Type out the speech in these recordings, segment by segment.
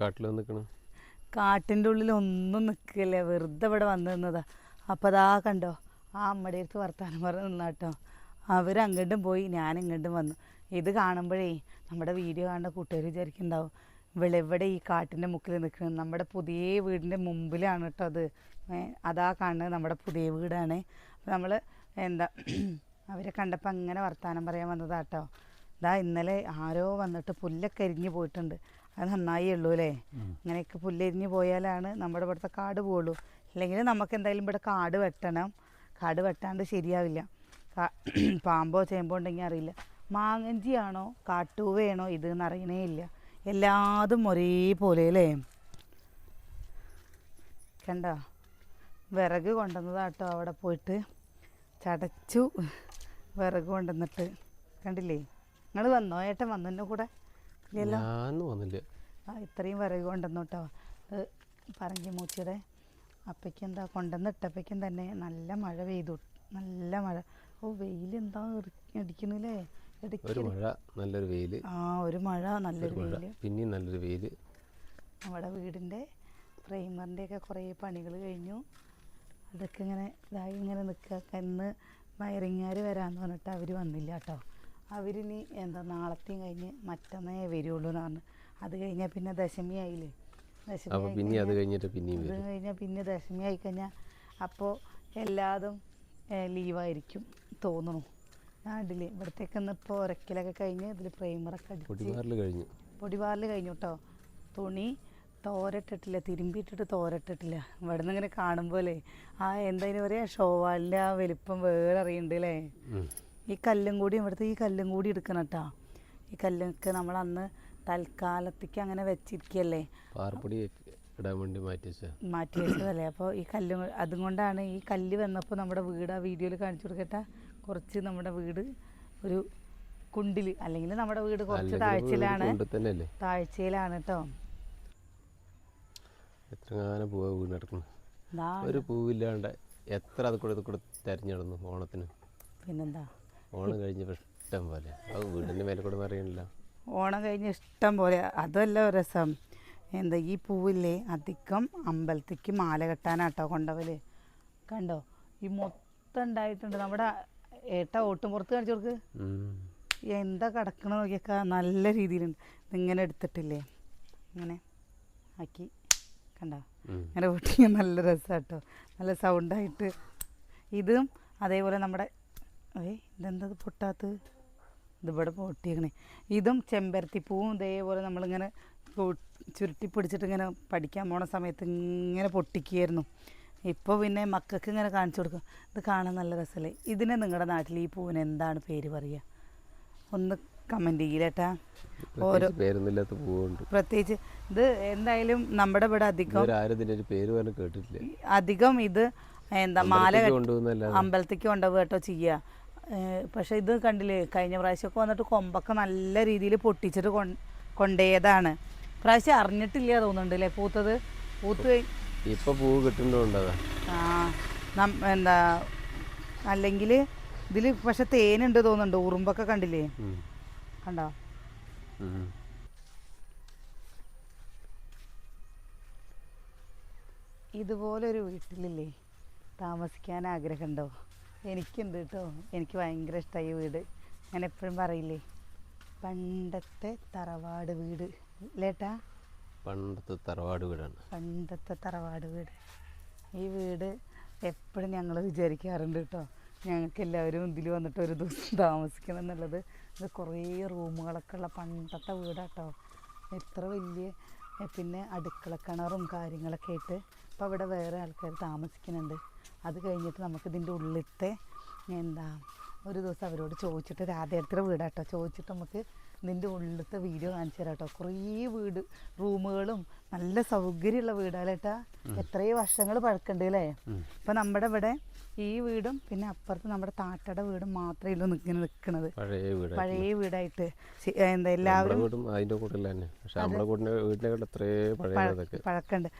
കാട്ടിൽ നിൽക്കണ ഉള്ളിൽ ഒന്നും നിൽക്കില്ല വെറുതെ ഇവിടെ വന്നു നിന്നതാ. അപ്പോൾ അതാ കണ്ടോ ആ അമ്മയുടെ അടുത്ത് വർത്താനം പറഞ്ഞ് നിന്നാട്ടോ. അവരങ്ങോട്ടും പോയി ഞാൻ ഇങ്ങോട്ടും വന്നു. ഇത് കാണുമ്പോഴേ നമ്മുടെ വീഡിയോ കാണുന്ന കൂട്ടുകാർ വിചാരിക്കുന്നുണ്ടാവും ഇവിടെ ഈ കാട്ടിന്റെ മുക്കിൽ നിൽക്കുന്നത് നമ്മുടെ പുതിയ വീടിന്റെ മുമ്പിലാണ് കേട്ടോ അത്. അതാ കാണുന്നത് നമ്മുടെ പുതിയ വീടാണ്. നമ്മൾ എന്താ അവരെ കണ്ടപ്പോൾ അങ്ങനെ വർത്താനം പറയാൻ വന്നതാട്ടോ. ഇതാ ഇന്നലെ ആരോ വന്നിട്ട് പുല്ലൊക്കെ അരിഞ്ഞു പോയിട്ടുണ്ട്. അത് നന്നായി ഉള്ളൂ അല്ലേ? ഇങ്ങനെയൊക്കെ പുല്ലെരിഞ്ഞ് പോയാലാണ് നമ്മുടെ ഇവിടുത്തെ കാട് പോവുള്ളൂ. അല്ലെങ്കിൽ നമുക്ക് എന്തായാലും ഇവിടെ കാട് വെട്ടണം. കാട് വെട്ടാണ്ട് ശരിയാവില്ല. പാമ്പോ ചേമ്പോ ഉണ്ടെങ്കിൽ അറിയില്ല. മാങ്ങഞ്ചിയാണോ കാട്ടുവയാണോ ഇത് എന്നറിയണേ ഇല്ല. എല്ലാതും ഒരേപോലെ അല്ലേ? കണ്ട? വിറക് കൊണ്ടുവന്നതാട്ടോ അവിടെ പോയിട്ട്. ചടച്ചു വിറക് കൊണ്ടുവന്നിട്ട്. കണ്ടില്ലേ? നിങ്ങൾ വന്നോ? ഏട്ടൻ വന്നു? എന്റെ കൂടെ? ഇല്ലല്ലോ. വന്നില്ല. ആ ഇത്രയും വിറക് കൊണ്ടുവന്നു കേട്ടോ അത് പറങ്കി മൂച്ചിയുടെ അപ്പയ്ക്ക് എന്താ കൊണ്ടുവന്ന് ഇട്ടപ്പയ്ക്കും തന്നെ നല്ല മഴ പെയ്തു. നല്ല മഴ. ഓ വെയിൽ എന്താ അടിക്കണില്ലേ ഒരു മഴ നല്ലൊരു വെയിൽ ആ ഒരു മഴ നല്ലൊരു വെയിൽ പിന്നെയും നല്ലൊരു വെയിൽ നമ്മുടെ വീടിന്റെ പ്രൈമറിന്റെയൊക്കെ കുറേ പണികൾ കഴിഞ്ഞു. അതൊക്കെ ഇങ്ങനെ ഇതായി ഇങ്ങനെ നിൽക്കുക. ഇന്ന് വയറിങ്ങാർ വരാമെന്ന് പറഞ്ഞിട്ട് അവർ വന്നില്ല കേട്ടോ. അവരിനി എന്താ നാളത്തെയും കഴിഞ്ഞ് മറ്റന്നേ വരുള്ളൂ എന്ന് പറഞ്ഞു അത് കഴിഞ്ഞാൽ പിന്നെ ദശമി ആയില്ലേ? ദശമി പിന്നെ അത് കഴിഞ്ഞാൽ- കഴിഞ്ഞിട്ട് അത് കഴിഞ്ഞാൽ പിന്നെ ദശമി ആയി കഴിഞ്ഞാൽ അപ്പോൾ എല്ലാതും ലീവായിരിക്കും തോന്നുന്നു. നാട്ടിൽ ഇവിടത്തേക്ക് ഇപ്പോൾ ഉരക്കലൊക്കെ കഴിഞ്ഞ് ഇതിൽ പ്രൈമറൊക്കെ അടിച്ച് കഴിഞ്ഞു. പൊടിവാറിൽ കഴിഞ്ഞു കേട്ടോ തുണി തോരട്ടിട്ടില്ല തിരുമ്പിയിട്ടിട്ട് തോരട്ടിട്ടില്ല. ഇവിടെ നിന്ന് ഇങ്ങനെ കാണുമ്പോലെ ആ എന്തായാലും പറയാ? ഷോവാലിന്റെ ആ വലിപ്പം വേറെ ഉം. ഈ കല്ലും കൂടി ഇവിടുത്തെ ഈ കല്ലും കൂടി എടുക്കണം കേട്ടോ. ഈ കല്ലൊക്കെ നമ്മൾ അന്ന് തൽക്കാലത്തേക്ക് അങ്ങനെ വെച്ചിരിക്കുകയല്ലേ? പാറപ്പൊടി ഇടാൻ വേണ്ടി മാറ്റി മാറ്റി വെച്ചതല്ലേ? അപ്പോൾ ഈ കല്ലും അതുകൊണ്ടാണ് ഈ കല്ല് വന്നപ്പോൾ നമ്മുടെ വീട് ആ വീഡിയോയിൽ കാണിച്ചു കൊടുക്കട്ടെ കുറച്ച് നമ്മുടെ വീട് ഒരു കുണ്ടിൽ അല്ലെങ്കിൽ നമ്മുടെ വീട് കുറച്ച് താഴ്ചയിലാണ്. താഴ്ചയിലാണ് കേട്ടോ. എത്ര കാലം പൂവാ വീണ് കിടക്കുന്നു ദാ ഒരു പൂവില്ലാണ്ട് എത്ര അത് കൂടെ ഇത് കൂടെ തെരഞ്ഞു നടന്നു ഓണത്തിന്? പിന്നെന്താ? ഓണം കഴിഞ്ഞ് ഇഷ്ടം പോലെ. അത് വീടിന്റെ മേലെ കൂടെ പറയണില്ല. ഓണം കഴിഞ്ഞ് ഇഷ്ടം പോലെ. അതല്ല രസം. എന്താ ഈ പൂവില്ലേ? അധികം അമ്പലത്തേക്ക് മാല കെട്ടാനാട്ടോ കൊണ്ടവൽ. കണ്ടോ? ഈ മൊത്തം ഉണ്ടായിട്ടുണ്ട്. നമ്മുടെ ഏട്ട ഓട്ടും പുറത്ത് കാണിച്ചു കൊടുക്ക്. എന്താ കിടക്കണ നോക്കിയൊക്കെ. നല്ല രീതിയിലുണ്ട്. ഇതിങ്ങനെ എടുത്തിട്ടില്ലേ? ഇങ്ങനെ ആക്കി. കണ്ടോ? ഇങ്ങനെ അങ്ങനെ പൊട്ടിയ നല്ല രസമാട്ടോ നല്ല സൗണ്ടായിട്ട് ഇതും അതേപോലെ നമ്മുടെ ഏയ് ഇതെന്താ ഇത് പൊട്ടാത്തത്? ഇതിവിടെ പൊട്ടിയേക്കണേ. ഇതും ചെമ്പരത്തിപ്പൂവും ഇതേപോലെ നമ്മളിങ്ങനെ ചുരുട്ടി പിടിച്ചിട്ട് ഇങ്ങനെ പഠിക്കാൻ പോണ സമയത്ത് ഇങ്ങനെ പൊട്ടിക്കുകയായിരുന്നു. ഇപ്പോൾ പിന്നെ മക്കൾക്ക് ഇങ്ങനെ കാണിച്ചു കൊടുക്കും ഇത് കാണാൻ നല്ല രസമല്ലേ ഇതിനെ നിങ്ങളുടെ നാട്ടിൽ ഈ പൂവിന് എന്താണ് പേര് പറയുക ഒന്ന് കമന്റ് ചെയ്യില്ലേട്ടാ ഓരോ പ്രത്യേകിച്ച് പേരൊന്നുമില്ലാത്ത പൂവുണ്ട്. പ്രത്യേകിച്ച് ഇത് എന്തായാലും നമ്മുടെ ഇവിടെ അധികം പേര് കേട്ടിട്ടില്ല. അധികം ഇത് എന്താ മാല അമ്പലത്തേക്ക് കൊണ്ടുപോകട്ടോ കേട്ടോ ചെയ്യുക പക്ഷെ ഇത് കണ്ടില്ലേ കഴിഞ്ഞ പ്രാവശ്യമൊക്കെ വന്നിട്ട് കൊമ്പൊക്കെ നല്ല രീതിയിൽ പൊട്ടിച്ചിട്ട് കൊ- കൊണ്ടേതാണ് പ്രാവശ്യം അറിഞ്ഞിട്ടില്ല തോന്നുന്നുണ്ട് അല്ലേ പൂത്തത്? പൂത്ത് ഇപ്പൊ പൂവ് കിട്ടുന്നുണ്ടതാ ആ എന്താ അല്ലെങ്കിൽ ഇതിൽ പക്ഷെ തേനുണ്ട് തോന്നുന്നുണ്ട് ഉറുമ്പൊക്കെ കണ്ടില്ലേ? കണ്ടോ? ഇതുപോലൊരു വീട്ടിലില്ലേ താമസിക്കാൻ ആഗ്രഹമുണ്ടോ? എനിക്കുണ്ട് കേട്ടോ എനിക്ക് ഭയങ്കര ഇഷ്ടമായി വീട്. ഞാൻ എപ്പോഴും പറയില്ലേ പണ്ടത്തെ തറവാട് വീട്. ലേട്ടാ പണ്ടത്തെ തറവാട് വീടാണ്. പണ്ടത്തെ തറവാട് വീട്. ഈ വീട് എപ്പോഴും ഞങ്ങൾ വിചാരിക്കാറുണ്ട് കേട്ടോ ഞങ്ങൾക്ക് എല്ലാവരും ഇതിൽ വന്നിട്ട് ഒരു ദിവസം താമസിക്കണം എന്നുള്ളത്. ഇത് കുറേ റൂമുകളൊക്കെ ഉള്ള പണ്ടത്തെ വീടാട്ടോ എത്ര വലിയ പിന്നെ അടുക്കള കിണറും കാര്യങ്ങളൊക്കെ ആയിട്ട് അപ്പോൾ അവിടെ വേറെ ആൾക്കാർ താമസിക്കുന്നുണ്ട്. അത് കഴിഞ്ഞിട്ട് നമുക്കിതിന്റെ ഉള്ളിലത്തെ എന്താ ഒരു ദിവസം അവരോട് ചോദിച്ചിട്ട് രാധേടത്തിന്റെ വീടാട്ടോ ചോദിച്ചിട്ട് നമുക്ക് ഇതിന്റെ ഉള്ളിലത്തെ വീഡിയോ കാണിച്ചു തരാം കേട്ടോ കുറേ വീട് റൂമുകളും നല്ല സൗകര്യമുള്ള വീടാലേട്ടാ എത്രയോ വർഷങ്ങൾ പഴക്കണ്ടല്ലേ. ഇപ്പം നമ്മുടെ ഇവിടെ ഈ വീടും പിന്നെ അപ്പുറത്ത് നമ്മുടെ താട്ടയുടെ വീടും മാത്രമേ ഉള്ളൂ ഇങ്ങനെ നിൽക്കുന്നത്. പഴയ വീടായിട്ട് എന്താ എല്ലാവരും അതിന്റെ കൂടെ പഴയ അതൊക്കെ പഴക്കമുണ്ട്.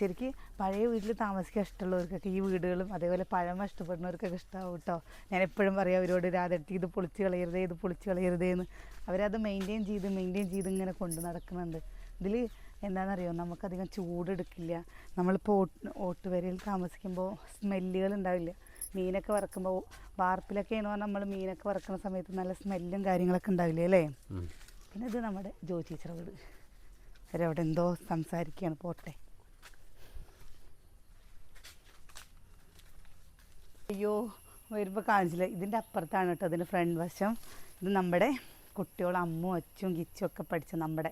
ശരിക്ക് പഴയ വീട്ടിൽ താമസിക്കാൻ ഇഷ്ടമുള്ളവർക്കൊക്കെ ഈ വീടുകളും അതേപോലെ പഴമ ഇഷ്ടപ്പെടുന്നവർക്കൊക്കെ ഇഷ്ടമാവും കേട്ടോ. ഞാൻ എപ്പോഴും പറയാം അവരോട് രാതെട്ടി ഇത് പൊളിച്ച് കളയരുതേ ഇത് പൊളിച്ച് കളയരുതേ എന്ന് അവരത് മെയിന്റെയിൻ ചെയ്ത് മെയിന്റെയിൻ ചെയ്ത് ഇങ്ങനെ കൊണ്ടു നടക്കുന്നുണ്ട്. ഇതിൽ എന്താണെന്നറിയോ? നമുക്കധികം ചൂടെടുക്കില്ല. നമ്മളിപ്പോൾ ഓട്ട് ഓട്ടുവരയിൽ താമസിക്കുമ്പോൾ സ്മെല്ലുകൾ ഉണ്ടാവില്ല മീനൊക്കെ വറക്കുമ്പോൾ വാർപ്പിലൊക്കെയാണ് പറഞ്ഞാൽ നമ്മൾ മീനൊക്കെ വറക്കുന്ന സമയത്ത് നല്ല സ്മെല്ലും കാര്യങ്ങളൊക്കെ ഉണ്ടാവില്ലേ അല്ലേ? പിന്നെ ഇത് നമ്മുടെ ജോ ടീച്ചർ വീട്. അവരവിടെ എന്തോ സംസാരിക്കുകയാണ് പോട്ടെ. അയ്യോ വരുമ്പോൾ കാണിച്ചില്ല. ഇതിന്റെ അപ്പുറത്താണ് കേട്ടോ അതിന്റെ ഫ്രണ്ട് വശം. ഇത് നമ്മുടെ കുട്ടികൾ അമ്മും അച്ചും കിച്ചും ഒക്കെ പഠിച്ച നമ്മുടെ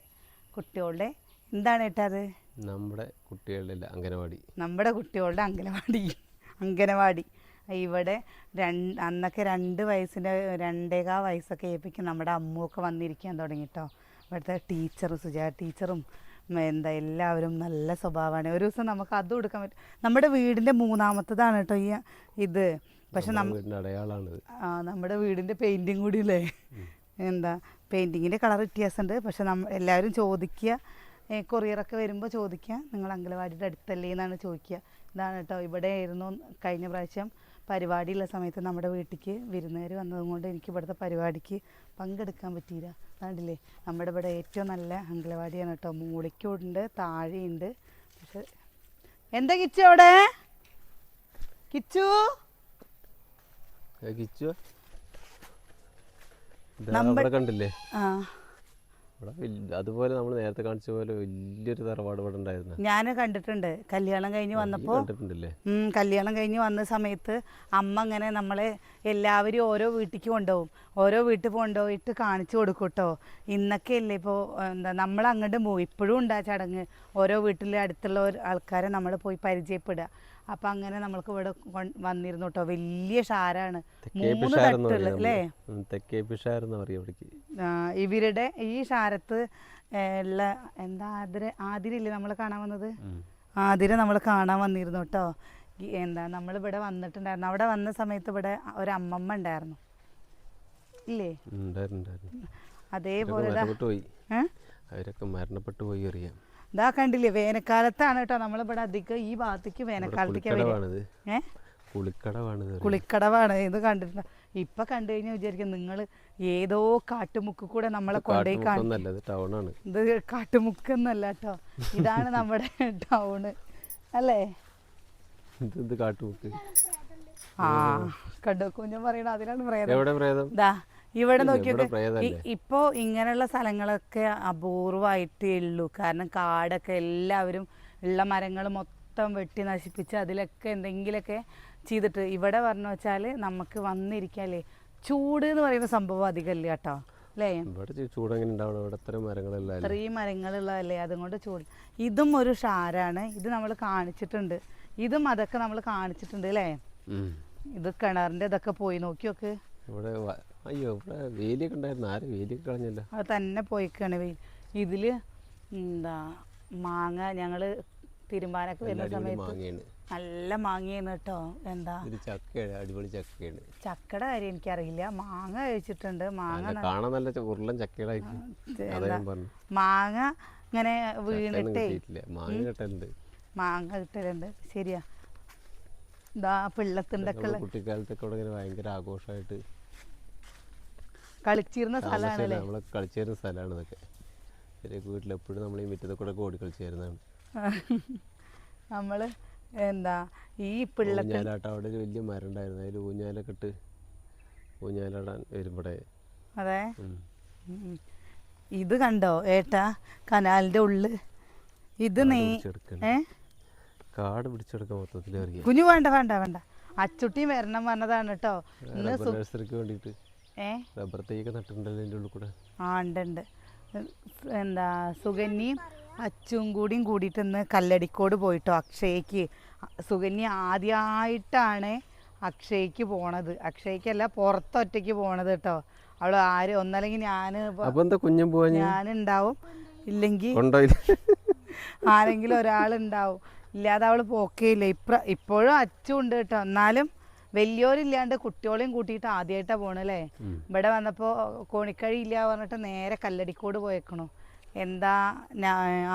കുട്ടികളുടെ എന്താണ് ഏട്ടാ അത്? നമ്മുടെ കുട്ടികളുടെ അംഗനവാടി. നമ്മുടെ കുട്ടികളുടെ അംഗനവാടി. അംഗനവാടി. ഇവിടെ രണ്ട് അന്നൊക്കെ രണ്ട് വയസ്സിന്റെ രണ്ടേകാ വയസ്സൊക്കെ ഏൽപ്പിക്കും നമ്മുടെ അമ്മുവൊക്കെ വന്നിരിക്കാൻ തുടങ്ങി കേട്ടോ ഇവിടുത്തെ ടീച്ചറും സുജാ ടീച്ചറും എന്താ എല്ലാവരും നല്ല സ്വഭാവമാണ്. ഒരു ദിവസം നമുക്ക് അതും എടുക്കാൻ പറ്റും. നമ്മുടെ വീടിന്റെ മൂന്നാമത്തതാണ് കേട്ടോ ഈ ഇത്. പക്ഷെ ആ നമ്മുടെ വീടിന്റെ പെയിന്റിങ് കൂടി അല്ലേ എന്താ പെയിന്റിങ്ങിന്റെ കളർ വ്യത്യാസമുണ്ട്. പക്ഷെ നമ്മ എല്ലാവരും ചോദിക്കുക കൊറിയറൊക്കെ വരുമ്പോൾ ചോദിക്കുക നിങ്ങൾ അംഗലവാടിയുടെ അടുത്തല്ലേ? എന്നാണ് ചോദിക്കുക ഇതാണ് കേട്ടോ. ഇവിടെ ആയിരുന്നു കഴിഞ്ഞ പ്രാവശ്യം പരിപാടിയുള്ള സമയത്ത് നമ്മുടെ വീട്ടിലേക്ക് വിരുന്നുകാർ വന്നതുകൊണ്ട് എനിക്ക് ഇവിടുത്തെ പരിപാടിക്ക് പങ്കെടുക്കാൻ പറ്റിയില്ല. കണ്ടില്ലേ? നമ്മുടെ ഇവിടെ ഏറ്റവും നല്ല അംഗലവാടിയാണ് കേട്ടോ. മൂളിക്കുണ്ട് താഴെയുണ്ട്. പക്ഷെ എന്താ കിച്ചു അവിടെ? കിച്ചു? കിച്ചു? കണ്ടില്ലേ? ആ. അതുപോലെ നമ്മൾ നേരത്തെ കാണിച്ച പോലെ വലിയൊരു തറവാട് ഇവിടെ ഉണ്ടായിരുന്നു? ഞാൻ കണ്ടിട്ടുണ്ട്. കല്യാണം കഴിഞ്ഞ് വന്നപ്പോ കല്യാണം കഴിഞ്ഞ് വന്ന സമയത്ത് അമ്മ അങ്ങനെ നമ്മളെ എല്ലാവരും ഓരോ വീട്ടിലേക്ക് കൊണ്ടുപോകും. ഓരോ വീട്ടിൽ കൊണ്ടുപോയിട്ട് കാണിച്ചു കൊടുക്കും കേട്ടോ ഇന്നൊക്കെ അല്ലേ ഇപ്പോൾ എന്താ നമ്മൾ അങ്ങോട്ട് പോകും ഇപ്പോഴും ഉണ്ടാ ചടങ്ങ്. ഓരോ വീട്ടിലെ അടുത്തുള്ള ആൾക്കാരെ നമ്മൾ പോയി പരിചയപ്പെടുക. അപ്പം അങ്ങനെ നമ്മൾക്ക് ഇവിടെ വന്നിരുന്നു കേട്ടോ വലിയ ഷാരാണ്. മൂന്ന് തട്ടുള്ള അല്ലേ? ഇവരുടെ ഈ ഷാരത്ത് ഉള്ള എന്താ ആതിര ആതിരയില്ലേ നമ്മൾ കാണാൻ വന്നത്. ആതിര നമ്മൾ കാണാൻ വന്നിരുന്നു കേട്ടോ എന്താ നമ്മളിവിടെ വന്നിട്ടുണ്ടായിരുന്നു. അവിടെ വന്ന സമയത്ത് ഇവിടെ ഒരു അമ്മമ്മ ഉണ്ടായിരുന്നു. ഇല്ലേ? അതേപോലെ ദാ പോയി അവരൊക്കെ മരണപ്പെട്ടു പോയി അറിയാം. ദാ കണ്ടില്ലേ വേനൽക്കാലത്താണ് കേട്ടോ നമ്മളിവിടെ അധികം ഈ ഭാഗത്തേക്ക് വേനൽക്കാലത്തേക്ക്. കുളിക്കടവാണ് ഇത് കണ്ടിട്ടുണ്ട്? ഇപ്പൊ കണ്ടു കഴിഞ്ഞാൽ വിചാരിക്കും നിങ്ങൾ ഏതോ കാട്ടുമുക്ക് കൂടെ നമ്മളെ കൊണ്ടുപോയി കാണും ഇത് കാട്ടുമുക്ക് എന്നല്ല കേട്ടോ. ഇതാണ് നമ്മുടെ ടൗണ് അല്ലേ? ഇത് ഇത് കാട്ടുമുക്ക്. ആ കണ്ടു? കുഞ്ഞൻ പറയണ എവിടെ പ്രേതം? ദാ ഇവിടെ നോക്കിയൊക്കെ ഇപ്പോൾ ഇങ്ങനെയുള്ള സ്ഥലങ്ങളൊക്കെ അപൂർവമായിട്ടേ ഉള്ളൂ. കാരണം കാടൊക്കെ എല്ലാവരും ഉള്ള മരങ്ങൾ മൊത്തം വെട്ടി നശിപ്പിച്ച് അതിലൊക്കെ എന്തെങ്കിലുമൊക്കെ ചെയ്തിട്ട് ഇവിടെ പറഞ്ഞു വെച്ചാൽ നമുക്ക് വന്നിരിക്കാല്ലേ? ചൂട് എന്ന് പറയുന്ന സംഭവം അധികമില്ല കേട്ടോ? അല്ലേ? ഇവിടെ ചൂ- ചൂടെങ്ങനെ ഉണ്ടാവണം. ഇവിടെ ഇത്ര മരങ്ങളെല്ലാം അല്ലേ? ഇത്രയും മരങ്ങളുള്ളതല്ലേ? അതുകൊണ്ട് ചൂട്. ഇതും ഒരു ഷാരാണ് ഇത് നമ്മൾ കാണിച്ചിട്ടുണ്ട്. ഇതും അതൊക്കെ നമ്മൾ കാണിച്ചിട്ടുണ്ട് അല്ലേ? ഇത് കിണറിന്റെ ഇതൊക്കെ പോയി. നോക്കി നോക്ക് ഇവിടെ അയ്യോ ഇവിടെ വേലിയൊക്കെ ഉണ്ടായിരുന്നു. ആരും വേലിയൊക്കെ കളഞ്ഞല്ലോ? അത് തന്നെ പോയിക്കാണ് വെയിൽ ഇതിൽ എന്താ മാങ്ങ ഞങ്ങൾ തിരുമ്പാനൊക്കെ വരുന്ന നല്ല അടിപൊളി സമയത്ത് മാങ്ങയാണ്. നല്ല മാങ്ങയാണ് കേട്ടോ. എന്താ? ഒരു ചക്കയാണ് അടിപൊളി ചക്കയാണ്. ചക്കയുടെ കാര്യം എനിക്കറിയില്ല. മാങ്ങ കഴിച്ചിട്ടുണ്ട്. മാങ്ങ നല്ല ന- കാണാൻ നല്ല ചെ- ഉരുളൻ ചക്കകളായിരിക്കും. അതാ എന്താ? ഞാൻ പറഞ്ഞു മാങ്ങ ഇങ്ങനെ ചക്കയൊന്നും വീണിട്ടേ കിട്ടിയിട്ടില്ല. മാങ്ങ കിട്ടലുണ്ട്. മാങ്ങ കിട്ടലുണ്ട്. ശരിയാ. ഇതാ പിള്ളത്തുണ്ടൊക്കെ നമ്മൾ കുട്ടിക്കാലത്തൊക്കെ ഇവിടെ ഇങ്ങനെ ഭയങ്കര ആഘോഷമായിട്ട് കളിച്ചിരുന്ന സ്ഥലമാണല്ലേ? നമ്മൾ കളിച്ചിരുന്ന സ്ഥലമാണ് ഇതൊക്കെ. വീട്ടിൽ എപ്പോഴും നമ്മൾ ഈ മുറ്റത്തെ കൂടെ ഓടി കളിച്ചിരുന്നതാണ്. നമ്മൾ എന്താ ഈ ഊഞ്ഞാലാട്ടം അവിടെ ഒരു വലിയ മരം ഉണ്ടായിരുന്നു അതിൽ ഊഞ്ഞാലൊക്കെ ഇട്ട് ഊഞ്ഞാലാടാൻ വരുമ്പോടെ. അതെ. ഇത് കണ്ടോ ഏട്ടാ? കനാലിന്റെ ഉള്ളിൽ ഇത് നീ ഏ? കാട് പിടിച്ചെടുക്കാൻ മൊത്തത്തിൽ കുഞ്ഞു വേണ്ട വേണ്ട വേണ്ട. അച്ചുട്ടി വരണം പറഞ്ഞതാണ് കേട്ടോ. ഇന്ന് റബ്ബർ തൈയൊക്കെ നട്ടിട്ടുണ്ടല്ലോ അതിന്റെ ഉള്ളിൽ കൂടെ. ആ ഉണ്ട് ഉണ്ട്. എന്താ സുകന്യയും അച്ചും കൂടിയും കൂടിയിട്ട് ഇന്ന് കല്ലടിക്കോട് പോയിട്ടോ അക്ഷയ്ക്ക്. സുകന്യ ആദ്യമായിട്ടാണ് അക്ഷയ്ക്ക് പോണത്. അക്ഷയ്ക്കല്ല പുറത്തൊറ്റയ്ക്ക് പോണത് കേട്ടോ. അവൾ ആര് ഒന്നല്ലെങ്കിൽ ഞാൻ ഞാനുണ്ടാവും. ഇല്ലെങ്കിൽ ആരെങ്കിലും ഒരാളുണ്ടാവും. ഇല്ലാതെ അവൾ പോക്കേയില്ല. ഇപ്പ ഇപ്പോഴും അച്ചും ഉണ്ട് കേട്ടോ. എന്നാലും വലിയോരില്ലാണ്ട് കുട്ടികളെയും കൂട്ടിയിട്ട് ആദ്യമായിട്ടാണ് പോണല്ലേ ഇവിടെ വന്നപ്പോൾ കോണിക്കഴി ഇല്ല പറഞ്ഞിട്ട് നേരെ കല്ലടിക്കോട് പോയേക്കണു. എന്താ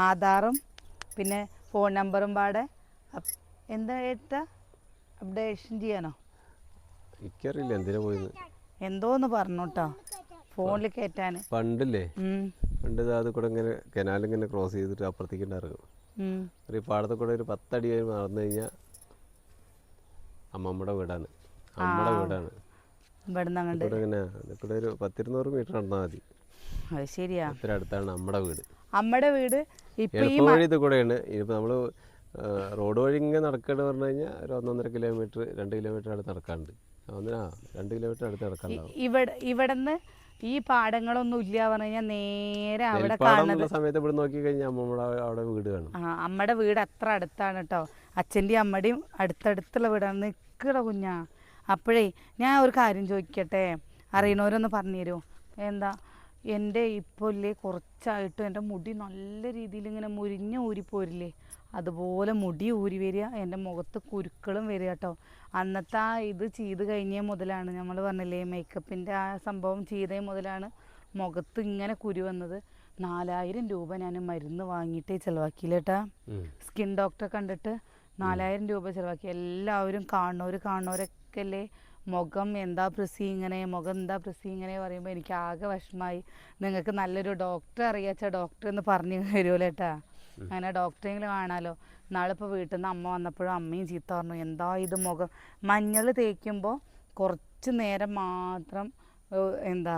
ആധാറും പിന്നെ ഫോൺ നമ്പറും പാടെ എന്താ ഏട്ടാ? അപ്ഡേഷൻ ചെയ്യാനോ? എനിക്കറിയില്ല എന്തിനാ എന്തോന്ന് പറഞ്ഞു കേട്ടോ ഫോണിൽ കയറ്റാൻ പണ്ടില്ലേ? പണ്ട് അത് കൂടെ ഇങ്ങനെ കനാലിങ്ങനെ ക്രോസ് ചെയ്തിട്ട് അപ്പുറത്തേക്ക് ഇറങ്ങും. ഒരു ഈ പാടത്ത് കൂടെ ഒരു പത്തടി ആയി നടന്നു കഴിഞ്ഞാൽ അമ്മമ്മയുടെ വീടാണ്. അമ്മയുടെ വീടാണ്. ഇവിടുന്ന് അങ്ങോട്ട്. ഇവിടെ ഇങ്ങനെ ഇവിടെ ഒരു പത്തിരുന്നൂറ് മീറ്റർ നടന്നാൽ മതി. അത് ശരിയാ. അടുത്താണ് നമ്മുടെ വീട്. അമ്മയുടെ വീട് ഇപ്പൊ ഈ എളുപ്പ വഴി ഇത് കൂടെയാണ്. ഇനിയിപ്പോൾ നമ്മൾ റോഡ് വഴി ഇങ്ങനെ നടക്കുകയെന്ന് പറഞ്ഞു കഴിഞ്ഞാൽ ഒരു ഒന്നൊന്നര കിലോമീറ്റർ രണ്ട് കിലോമീറ്റർ അടുത്ത് നടക്കാനുണ്ട്. ഒന്നിനാ രണ്ട് കിലോമീറ്റർ അടുത്ത് നടക്കാനുണ്ടാവും. ഇവിടെ ഇവിടുന്ന് ഈ പാടങ്ങളൊന്നും ഇല്ല പറഞ്ഞു കഴിഞ്ഞാൽ നേരെ അവിടെ കാണുന്ന സമയത്ത് ഇവിടെ നോക്കി കഴിഞ്ഞാൽ അവിടെ വീട് കാണും. ആ അമ്മയുടെ വീട് അത്ര അടുത്താണ് കേട്ടോ അച്ഛന്റെയും അമ്മയുടെയും അടുത്തടുത്തുള്ള വീടാണ്. നിൽക്കട കുഞ്ഞാ. അപ്പോഴേ ഞാൻ ഒരു കാര്യം ചോദിക്കട്ടെ? അറിയണവരൊന്ന് പറഞ്ഞു തരുമോ എന്താ? എന്റെ ഇപ്പോൾ ഇല്ലേ കുറച്ചായിട്ട് എന്റെ മുടി നല്ല രീതിയിൽ ഇങ്ങനെ മുരിഞ്ഞ ഊരിപ്പോരില്ലേ? അതുപോലെ മുടി ഊരി വരിക എന്റെ മുഖത്ത് കുരുക്കളും വരിക കേട്ടോ. അന്നത്തെ ആ ഇത് ചെയ്ത് കഴിഞ്ഞ മുതലാണ് നമ്മൾ പറഞ്ഞില്ലേ മേക്കപ്പിന്റെ ആ സംഭവം ചെയ്തേ മുതലാണ് മുഖത്ത് ഇങ്ങനെ കുരു വന്നത്. നാലായിരം രൂപ ഞാൻ മരുന്ന് വാങ്ങിയിട്ടേ ചിലവാക്കിയില്ല കേട്ടാ. സ്കിൻ ഡോക്ടറെ കണ്ടിട്ട് നാലായിരം രൂപ ചിലവാക്കി. എല്ലാവരും കാണുന്നവർ കാണുന്നവരൊക്കെ അല്ലേ മുഖം എന്താ പ്രസി ഇങ്ങനെ മുഖം എന്താ പ്രസി ഇങ്ങനെ പറയുമ്പോൾ എനിക്ക് ആകെ വിഷമായി. നിങ്ങൾക്ക് നല്ലൊരു ഡോക്ടറെ അറിയാച്ച ഡോക്ടർ എന്ന് പറഞ്ഞു തരുമല്ലോ കേട്ടാ അങ്ങനെ ഡോക്ടറെങ്കിലും കാണാലോ. നാളിപ്പോൾ വീട്ടിൽ നിന്ന് അമ്മ വന്നപ്പോഴും അമ്മയും ചീത്ത പറഞ്ഞു എന്താ ഇത് മുഖം? മഞ്ഞൾ തേക്കുമ്പോൾ കുറച്ച് നേരം മാത്രം എന്താ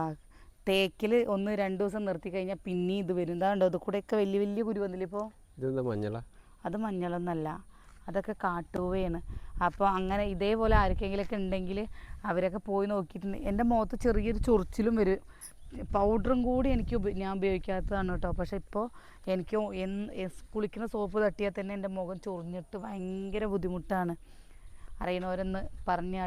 തേക്കിൽ ഒന്ന് രണ്ട് ദിവസം നിർത്തി കഴിഞ്ഞാൽ പിന്നെ ഇത് വരും. എന്താ ഉണ്ടോ അത് കൂടെയൊക്കെ വലിയ വലിയ കുരു വന്നില്ല ഇപ്പോൾ അത് മഞ്ഞളൊന്നല്ല. അതൊക്കെ കാട്ടുകയാണ് അപ്പോൾ അങ്ങനെ ഇതേപോലെ ആർക്കെങ്കിലൊക്കെ ഉണ്ടെങ്കിൽ അവരൊക്കെ പോയി നോക്കിയിട്ടുണ്ട്. എന്റെ മുഖത്ത് ചെറിയൊരു ചൊറിച്ചിലും വരും. പൗഡറും കൂടി എനിക്ക് ഞാൻ ഉപയോഗിക്കാത്തതാണ് കേട്ടോ. പക്ഷേ ഇപ്പോൾ എനിക്ക് കുളിക്കുന്ന സോപ്പ് തട്ടിയാൽ തന്നെ എന്റെ മുഖം ചൊറിഞ്ഞിട്ട് ഭയങ്കര ബുദ്ധിമുട്ടാണ്. അറിയണവരെന്ന് പറഞ്ഞു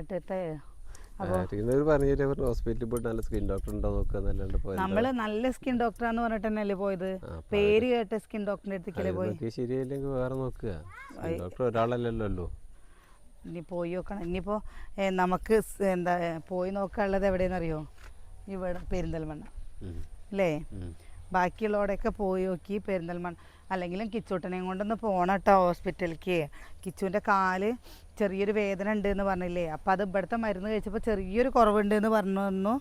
ആരെങ്കിലും പറഞ്ഞിട്ട് പറഞ്ഞു ഹോസ്പിറ്റലിൽ പോയിട്ട് നല്ല സ്കിൻ ഡോക്ടർ ഉണ്ടോ നോക്കുക എന്നല്ലാണ്ട് ഇപ്പോൾ നമ്മൾ നല്ല സ്കിൻ ഡോക്ടറാന്ന് പറഞ്ഞിട്ട് തന്നെയല്ലേ പോയത്. പേര് കേട്ട സ്കിൻ ഡോക്ടറിന്റെ അടുത്തേക്കല്ലേ പോയി? ശരിയല്ലെങ്കിൽ വേറെ നോക്കുക. ഡോക്ടർ ഒരാളല്ലല്ലോ ഇനി പോയി നോക്കണം. ഇനിയിപ്പോൾ നമുക്ക് എന്താ പോയി നോക്കാനുള്ളത് എവിടെയെന്നറിയോ? ഇവിടെ പെരിന്തൽമണ്ണ. അല്ലേ. ബാക്കിയുള്ളവിടെയൊക്കെ പോയി നോക്കി പെരിന്തൽമണ്ണ. അല്ലെങ്കിലും കിച്ചൂട്ടനെയും കൊണ്ടൊന്ന് പോകണം കേട്ടോ ഹോസ്പിറ്റലിലേക്ക് കിച്ചുവിന്റെ കാൽ ചെറിയൊരു വേദന ഉണ്ട് എന്ന് പറഞ്ഞില്ലേ? അപ്പോൾ അത് ഇവിടുത്തെ മരുന്ന് കഴിച്ചപ്പോൾ ചെറിയൊരു കുറവുണ്ട് എന്ന് പറഞ്ഞു തന്നു.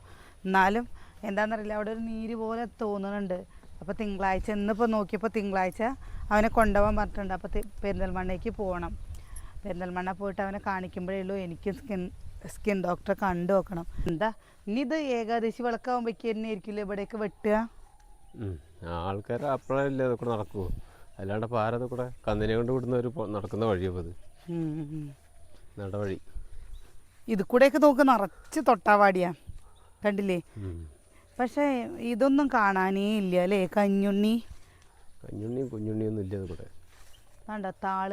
എന്നാലും എന്താണെന്നറിയില്ല അവിടെ ഒരു നീര് പോലെ തോന്നുന്നുണ്ട്. അപ്പോൾ തിങ്കളാഴ്ച ഇന്നിപ്പോൾ നോക്കിയപ്പോൾ തിങ്കളാഴ്ച അവനെ കൊണ്ടുപോകാൻ പറഞ്ഞിട്ടുണ്ട്. അപ്പോൾ പെരിന്തൽമണ്ണയ്ക്ക് പോകണം പെരിന്തൽമണ്ണ പോയിട്ട് അവനെ കാണിക്കുമ്പോഴേ ഉള്ളൂ എനിക്ക് സ്കിൻ സ്കിൻ ഡോക്ടറെ കണ്ടു നോക്കണം. എന്താ? ഇനി ഇത് ഏകാദശി വിളക്കാവുമ്പോഴേക്ക് തന്നെ ആയിരിക്കില്ലേ ഇവിടേക്ക് വെട്ടുക. ആൾക്കാർ അപ്പോഴല്ലേ അതൊക്കെ നടക്കൂ. അല്ലാണ്ട് ഇപ്പോൾ ആരത് കൂടെ കന്നിനെ കൊണ്ട് വിടുന്ന ഒരു നടക്കുന്ന വഴിയപ്പോൾ അത്. നടവഴി. ഇത് കൂടെയൊക്കെ നോക്ക് നിറച്ച് തൊട്ടാവാടിയാ. കണ്ടില്ലേ. പക്ഷേ ഇതൊന്നും കാണാനേ ഇല്ല അല്ലേ? കഞ്ഞുണ്ണി. കഞ്ഞുണ്ണിയും കുഞ്ഞുണ്ണിയൊന്നും ഇല്ല അത് കൂടെ വേണ്ട താൾ.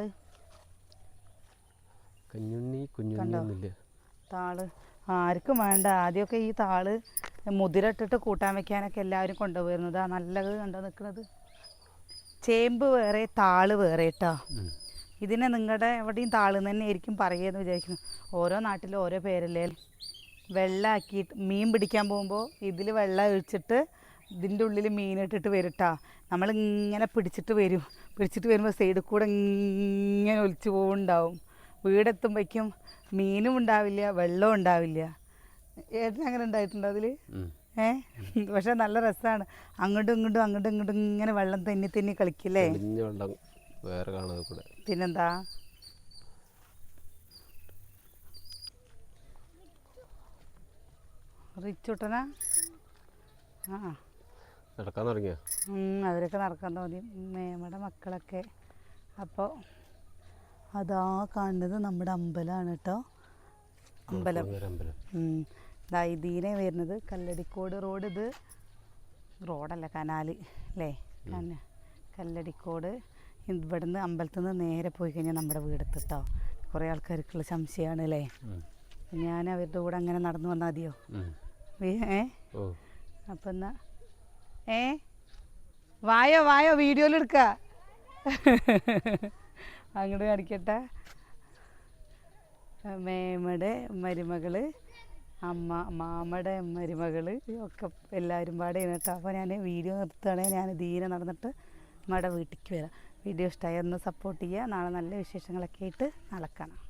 കഞ്ഞുണ്ണി കുഞ്ഞുണ്ണി ഒന്നുമില്ല താൾ. ആർക്കും വേണ്ട. ആദ്യമൊക്കെ ഈ താൾ മുതിരട്ടിട്ട് കൂട്ടാൻ വെക്കാനൊക്കെ എല്ലാവരും കൊണ്ടുപോയിരുന്നത് ആ നല്ലത് കണ്ടു നിൽക്കുന്നത് ചേമ്പ് വേറെ താൾ വേറെ കേട്ടോ ഇതിനെ നിങ്ങളുടെ എവിടെയും താൾ തന്നെ ആയിരിക്കും പറയുകയെന്ന് വിചാരിക്കുന്നു. ഓരോ നാട്ടിലും ഓരോ പേരല്ലേ? വെള്ളമാക്കിയിട്ട് മീൻ പിടിക്കാൻ പോകുമ്പോൾ ഇതിൽ വെള്ളം ഒഴിച്ചിട്ട് ഇതിന്റെ ഉള്ളിൽ മീനിട്ടിട്ട് വരട്ടാ നമ്മൾ ഇങ്ങനെ പിടിച്ചിട്ട് വരും. പിടിച്ചിട്ട് വരുമ്പോൾ സൈഡിൽ കൂടെ ഇങ്ങനെ ഒലിച്ചു പോകുന്നുണ്ടാവും വീടെത്തുമ്പോഴേക്കും മീനും ഉണ്ടാവില്ല വെള്ളവും ഉണ്ടാവില്ല. ഏട്ടൻ അങ്ങനെ ഉണ്ടായിട്ടുണ്ടോ അതിൽ ഉം. ഏ? പക്ഷെ നല്ല രസമാണ് അങ്ങോട്ടും ഇങ്ങോട്ടും അങ്ങോട്ടും ഇങ്ങോട്ടും ഇങ്ങനെ വെള്ളം തെന്നി തെന്നി കളിക്കില്ലേ വേറെ കാണാതെ പിന്നെന്താ? റിച്ചുട്ടനാ? ആ. നടക്കാൻ തുടങ്ങിയോ? അവരൊക്കെ നടക്കാൻ തോന്നി മേമയുടെ മക്കളൊക്കെ. അപ്പോൾ അതാ കാണുന്നത് നമ്മുടെ അമ്പലമാണ് കേട്ടോ അമ്പലം. അമ്പലം. ദാ ഇതിനെ വരുന്നത്. കല്ലടിക്കോട് റോഡ് ഇത്. റോഡല്ല കനാൽ അല്ലേ കല്ലടിക്കോട്. ഇവിടുന്ന് അമ്പലത്തിൽ നിന്ന് നേരെ പോയി കഴിഞ്ഞാൽ നമ്മുടെ വീടെത്തിട്ടോ കുറേ ആൾക്കാർക്കുള്ള സംശയമാണ് അല്ലേ ഞാൻ അവരുടെ കൂടെ അങ്ങനെ നടന്നു വന്നാൽ മതിയോ? ഏ? അപ്പം എന്നാ? ഏ? വായോ വായോ വീഡിയോയിൽ എടുക്ക. അങ്ങോട്ട് കാണിക്കട്ടെ. മേമയുടെ മരുമകൾ അമ്മ മാമയുടെ മരുമകൾ ഒക്കെ എല്ലാവരും പാടെ കേട്ടോ. അപ്പോൾ ഞാൻ വീഡിയോ നിർത്തുകയാണെങ്കിൽ ഞാൻ ധീരെ നടന്നിട്ട് അമ്മയുടെ വീട്ടിലേക്ക് വരാം. വീഡിയോ ഇഷ്ടമായി ഒന്ന് സപ്പോർട്ട് ചെയ്യുക നാളെ നല്ല വിശേഷങ്ങളൊക്കെ ആയിട്ട് നാളെ കാണാം.